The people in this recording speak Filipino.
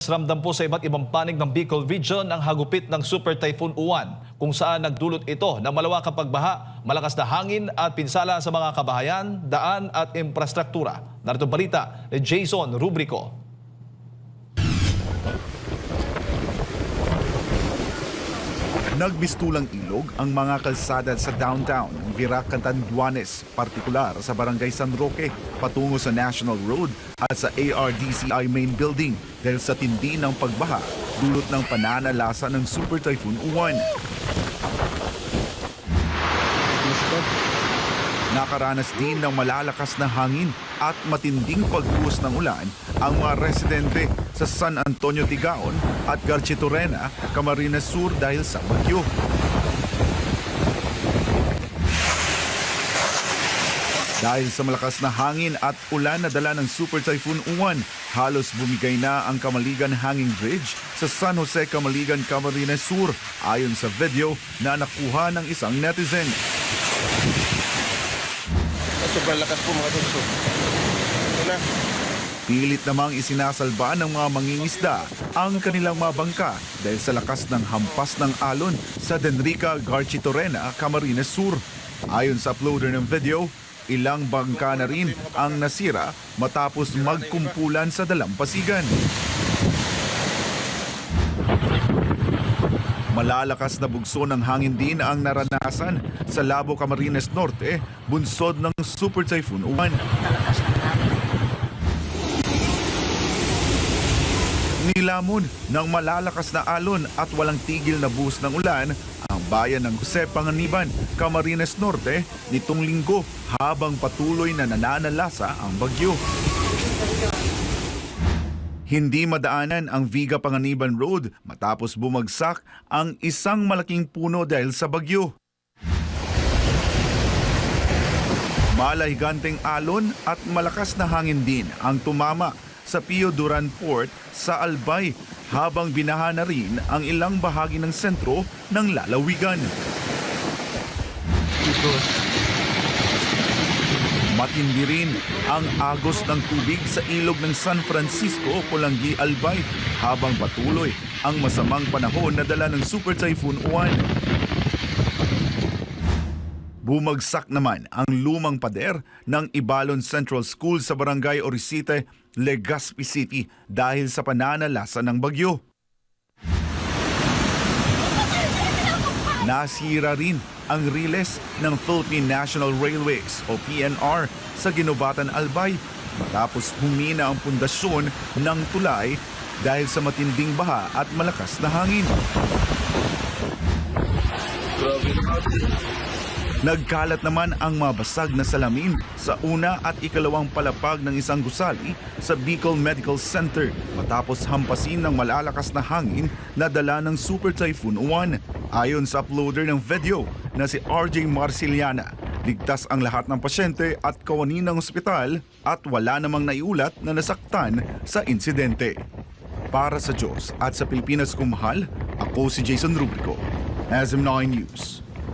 Ramdam po sa iba't ibang panig ng Bicol Region ang hagupit ng Super Typhoon Uwan kung saan nagdulot ito ng malawakang pagbaha, malakas na hangin at pinsala sa mga kabahayan, daan at infrastruktura. Narito balita ni Jason Rubrico. Nagbistulang ilog ang mga kalsada sa downtown ng Virac Catanduanes, partikular sa Barangay San Roque, patungo sa National Road at sa ARDCI Main Building dahil sa tindi ng pagbaha dulot ng pananalasa ng Super Typhoon Uwan. Nakaranas din ng malalakas na hangin at matinding pagbuhos ng ulan ang mga residente sa San Antonio Tigaon at Garchitorena, Camarines Sur dahil sa bagyo. Dahil sa malakas na hangin at ulan na dala ng Super Typhoon Uwan, halos bumigay na ang Kamaligan Hanging Bridge sa San Jose Kamaligan, Camarines Sur ayon sa video na nakuha ng isang netizen. Sobrang lakas po mga tukso. Ito na. Pilit namang isinasalba ng mga mangingisda ang kanilang mga bangka dahil sa lakas ng hampas ng alon sa Denrica Garchitorena, Camarines Sur. Ayon sa uploader ng video, ilang bangka na rin ang nasira matapos magkumpulan sa dalampasigan. Malalakas na bugso ng hangin din ang naranasan sa Labo, Camarines Norte, bunsod ng Super Typhoon Uwan. Nilamon ng malalakas na alon at walang tigil na buhos ng ulan ang bayan ng Jose Panganiban, Camarines Norte nitong linggo habang patuloy na nananalasa ang bagyo. Hindi madaanan ang Viga Panganiban Road matapos bumagsak ang isang malaking puno dahil sa bagyo. Malahiganteng alon at malakas na hangin din ang tumama sa Pio Duran Port sa Albay habang binaha na rin ang ilang bahagi ng sentro ng lalawigan. Matindi rin ang agos ng tubig sa ilog ng San Francisco, Pulangi, Albay habang patuloy ang masamang panahon na dala ng Super Typhoon Uwan. Bumagsak naman ang lumang pader ng Ibalon Central School sa Barangay Orisite, Legazpi City dahil sa pananalasa ng bagyo. Nasira rin ang riles ng Philippine National Railways o PNR sa Ginobatan Albay matapos humina ang pundasyon ng tulay dahil sa matinding baha at malakas na hangin. Nagkalat naman ang mabasag na salamin sa una at ikalawang palapag ng isang gusali sa Bicol Medical Center matapos hampasin ng malalakas na hangin na dala ng Super Typhoon Uwan. Ayon sa uploader ng video na si RJ Marciliana, ligtas ang lahat ng pasyente at kawani ng ospital at wala namang naiulat na nasaktan sa insidente. Para sa Diyos at sa Pilipinas kumahal, ako si Jason Rubrico, SM9 News.